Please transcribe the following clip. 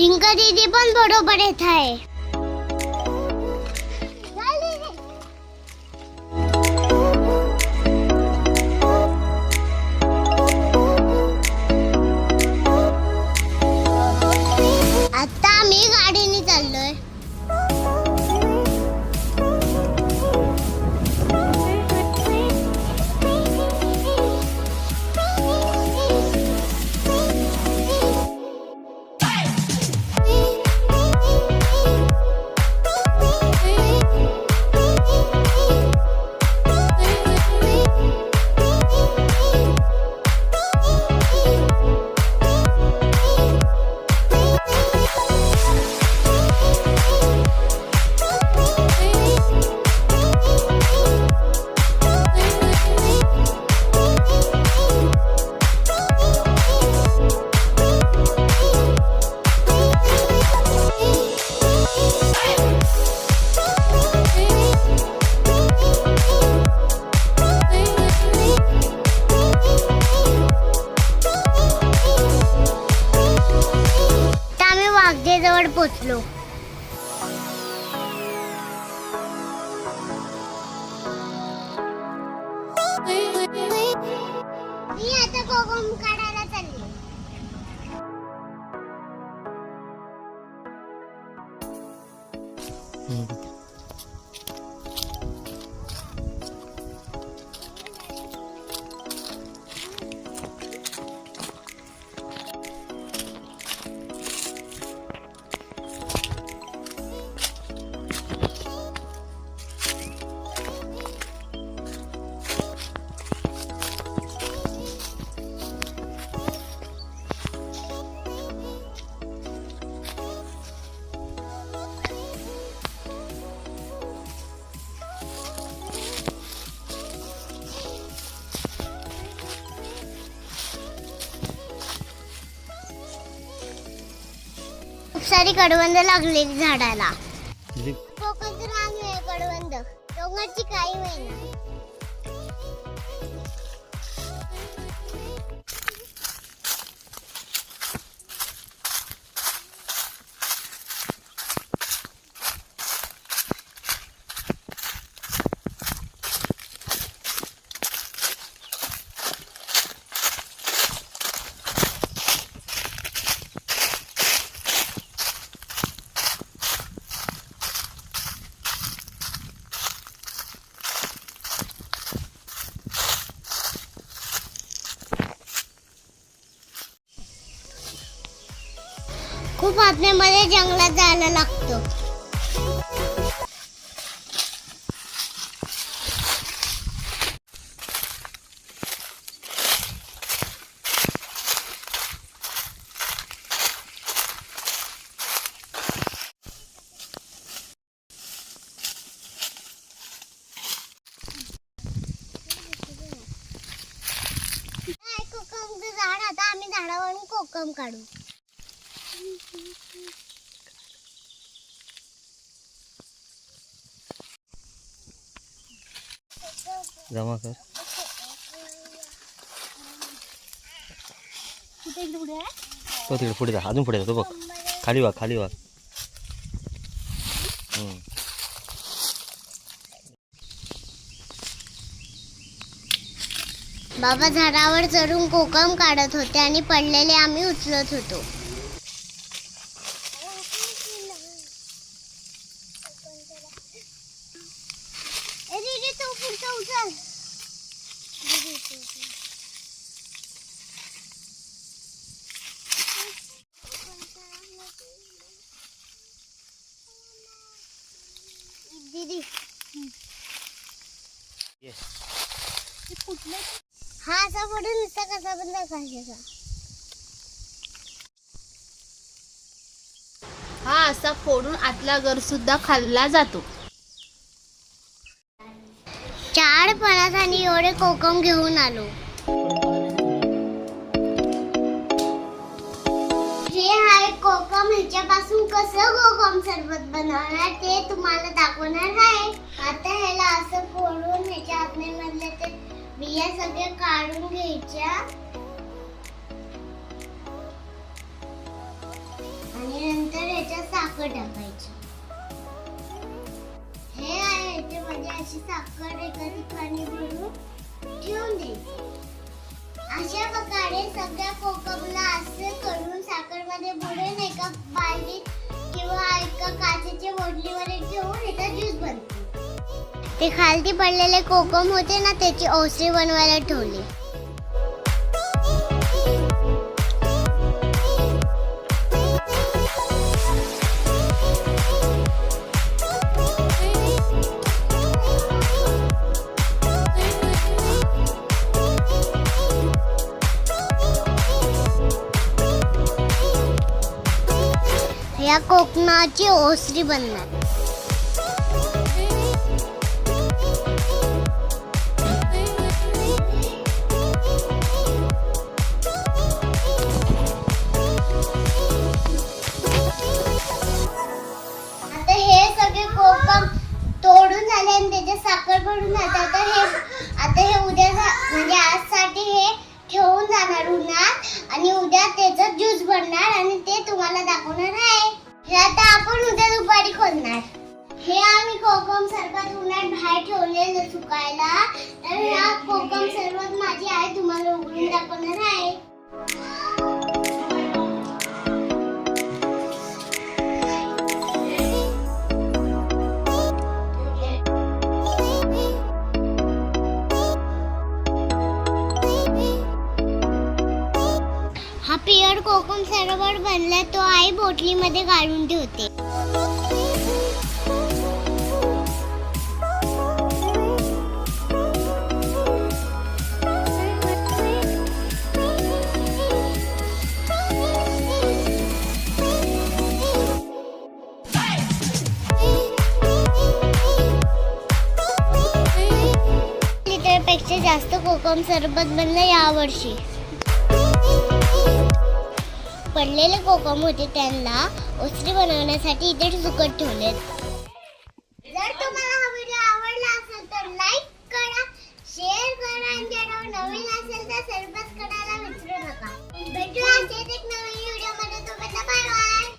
Rinca दीदी पण बरोबर येत मी आता सारी कडवंद लागलेली झाडाला. आहे कडवंद. डोंगरची काही महिना खूप आपल्यामध्ये जंगलात जायला लागतो. झाड आता आम्ही झाडावरून कोकम काढू. जमा कर. तो तिकडे पुढे जा. अजून पुढे जा. तो बघ. खाली वाग खाली हम्म. बाबा झाडावर चढून कोकम काढत होते आणि पडलेले आम्ही उचलत होतो ए, दीदी, तो पुढचा उचल. दीदी. हा असा पडून नुसता कसा पण दाखवायचा हा असा फोडून आतला गर सुद्धा खाल्ला जातो. जाड पणास आणि एवढे कोकम घेऊन आलो. हे आहे कोकम ह्याच्यापासून कसं कोकम सरबत बनवणार ते तुम्हाला दाखवणार आहे. आता ह्याला असं फोडून ह्याच्या आतमध्ये ते बिया सगळे काढून घ्यायच्या. आणि नंतर ह्याच्यात साखर टाकायची. अशी साखर एका ठिकाणी भरून ठेवून द्यायची. अशा प्रकारे सगळ्या कोकमला असं करून साखरमध्ये बुडून एका बालदीत किंवा एका काचेच्या बाटलीवर ठेवून याचा ज्यूस बनतो ते खालती पडलेले कोकम होते ना त्याची ओसरी बनवायला ठेवली. या कोकणाची ओसरी बनणार. आता हे सगळे कोकम तोडून झाले आणि त्याच्यात साखर पडून जातात तर हे आता हे उद्या जा- म्हणजे आजसाठी हे ठेवून जाणार उन्हात आणि उद्या त्याचं ज्यूस बनणार आणि ते तुम्हाला दाखवणार आहे. हे आता आपण उद्या दुपारी खोलणार. हे आम्ही कोकम सरबत उन्हात बाहेर ठेवलेलं सुकायला. तर ह्या कोकम सरबत माझी आहे तुम्हाला उघडून दाखवणार आहे. सरोवर बनलं तो आई बोटलीमध्ये काढून ठेवते. लिटरपेक्षा जास्त कोकम सरबत बनलं यावर्षी. पडलेले कोकम होते त्यांना ओसरी बनवण्यासाठी इथे सुकट ठेवले जर तुम्हाला हा व्हिडिओ आवडला असेल तर लाईक करा शेअर करा आणि चॅनल नवीन असेल तर सबस्क्राईब करायला विसरू नका. भेटूया एक नवीन